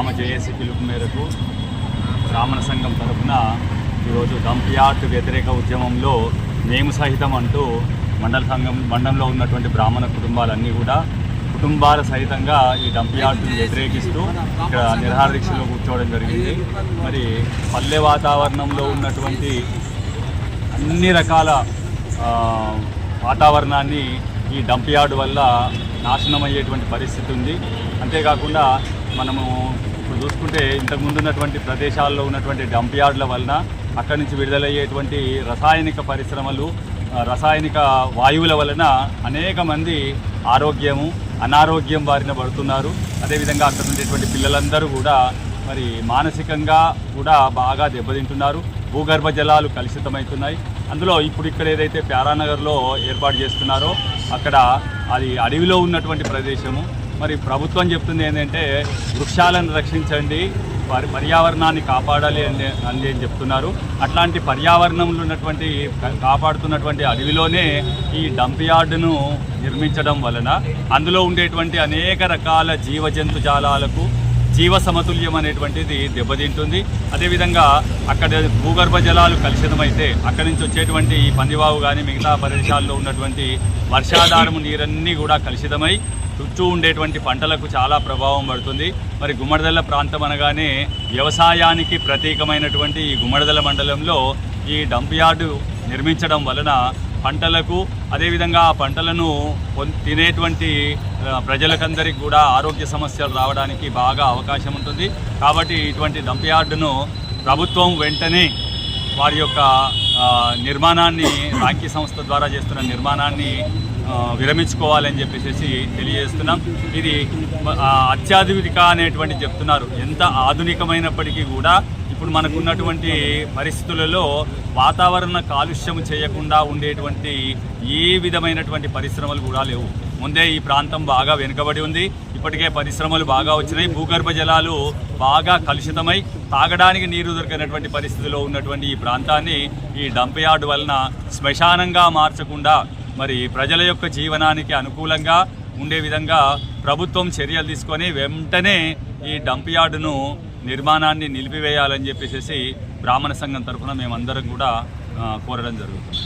గ్రామ జేఏసీ పిలుపు మేరకు బ్రాహ్మణ సంఘం తరఫున ఈరోజు డంప్ యార్డ్ వ్యతిరేక ఉద్యమంలో మేము సహితం అంటూ మండల సంఘం మండలంలో ఉన్నటువంటి బ్రాహ్మణ కుటుంబాలన్నీ కూడా కుటుంబాల సహితంగా ఈ డంప్ యార్డ్ని వ్యతిరేకిస్తూ ఇక్కడ నిరహార దీక్షలో కూర్చోవడం జరిగింది. మరి పల్లె వాతావరణంలో ఉన్నటువంటి అన్ని రకాల వాతావరణాన్ని ఈ డంప్యార్డ్ వల్ల నాశనం అయ్యేటువంటి పరిస్థితి ఉంది. అంతేకాకుండా మనము ఇప్పుడు చూసుకుంటే ఇంతకు ముందు ఉన్నటువంటి ప్రదేశాల్లో ఉన్నటువంటి డంప్ యార్డ్ల వలన అక్కడి నుంచి విడుదలయ్యేటువంటి రసాయనిక పరిశ్రమలు రసాయనిక వాయువుల వలన అనేక మంది ఆరోగ్యము అనారోగ్యం బారిన పడుతున్నారు. అదేవిధంగా అక్కడ ఉండేటువంటి పిల్లలందరూ కూడా మరి మానసికంగా కూడా బాగా దెబ్బతింటున్నారు. భూగర్భ జలాలు కలుషితమవుతున్నాయి. అందులో ఇప్పుడు ఇక్కడ ఏదైతే ప్యారానగర్లో ఏర్పాటు చేస్తున్నారో అక్కడ అది అడవిలో ఉన్నటువంటి ప్రదేశము. మరి ప్రభుత్వం చెప్తుంది ఏంటంటే వృక్షాలను రక్షించండి పరి పర్యావరణాన్ని కాపాడాలి అని అని అని చెప్తున్నారు. అట్లాంటి పర్యావరణంలో ఉన్నటువంటి కాపాడుతున్నటువంటి అడవిలోనే ఈ డంప్ యార్డును నిర్మించడం వలన అందులో ఉండేటువంటి అనేక రకాల జీవ జంతుజాలాలకు జీవ సమతుల్యం అనేటువంటిది దెబ్బతింటుంది. అదేవిధంగా అక్కడ భూగర్భ జలాలు కలుషితమైతే అక్కడి నుంచి వచ్చేటువంటి ఈ పందివావు కానీ మిగతా ప్రదేశాల్లో ఉన్నటువంటి వర్షాధారము నీరన్నీ కూడా కలుషితమై చుట్టూ ఉండేటువంటి పంటలకు చాలా ప్రభావం పడుతుంది. మరి గుమ్మడిదల ప్రాంతం అనగానే వ్యవసాయానికి ప్రతీకమైనటువంటి ఈ గుమ్మడిదల మండలంలో ఈ డంప్ యార్డు నిర్మించడం వలన పంటలకు అదేవిధంగా ఆ పంటలను తినేటువంటి ప్రజలకందరికి ప్రజలకందరికీ కూడా ఆరోగ్య సమస్యలు రావడానికి బాగా అవకాశం ఉంటుంది. కాబట్టి ఇటువంటి డంప్ యార్డును ప్రభుత్వం వెంటనే వారి యొక్క నిర్మాణాన్ని రాంకీ సంస్థ ద్వారా చేస్తున్న నిర్మాణాన్ని విరమించుకోవాలని చెప్పేసి తెలియజేస్తున్నాం. ఇది అత్యాధునిక అనేటువంటి చెప్తున్నారు. ఎంత ఆధునికమైనప్పటికీ కూడా ఇప్పుడు మనకున్నటువంటి పరిస్థితులలో వాతావరణ కాలుష్యం చేయకుండా ఉండేటువంటి ఏ విధమైనటువంటి పరిశ్రమలు కూడా లేవు. ముందే ఈ ప్రాంతం బాగా వెనుకబడి ఉంది. ఇప్పటికే పరిశ్రమలు బాగా వచ్చినాయి. భూగర్భ జలాలు బాగా కలుషితమై తాగడానికి నీరు దొరికినటువంటి పరిస్థితిలో ఉన్నటువంటి ఈ ప్రాంతాన్ని ఈ డంప్ యార్డ్ వలన శ్మశానంగా మార్చకుండా మరి ప్రజల యొక్క జీవనానికి అనుకూలంగా ఉండే విధంగా ప్రభుత్వం చర్యలు తీసుకొని వెంటనే ఈ డంప్ యార్డును నిర్మాణాన్ని నిలిపివేయాలని చెప్పేసి బ్రాహ్మణ సంఘం తరఫున మేమందరం కూడా కోరడం జరుగుతుంది.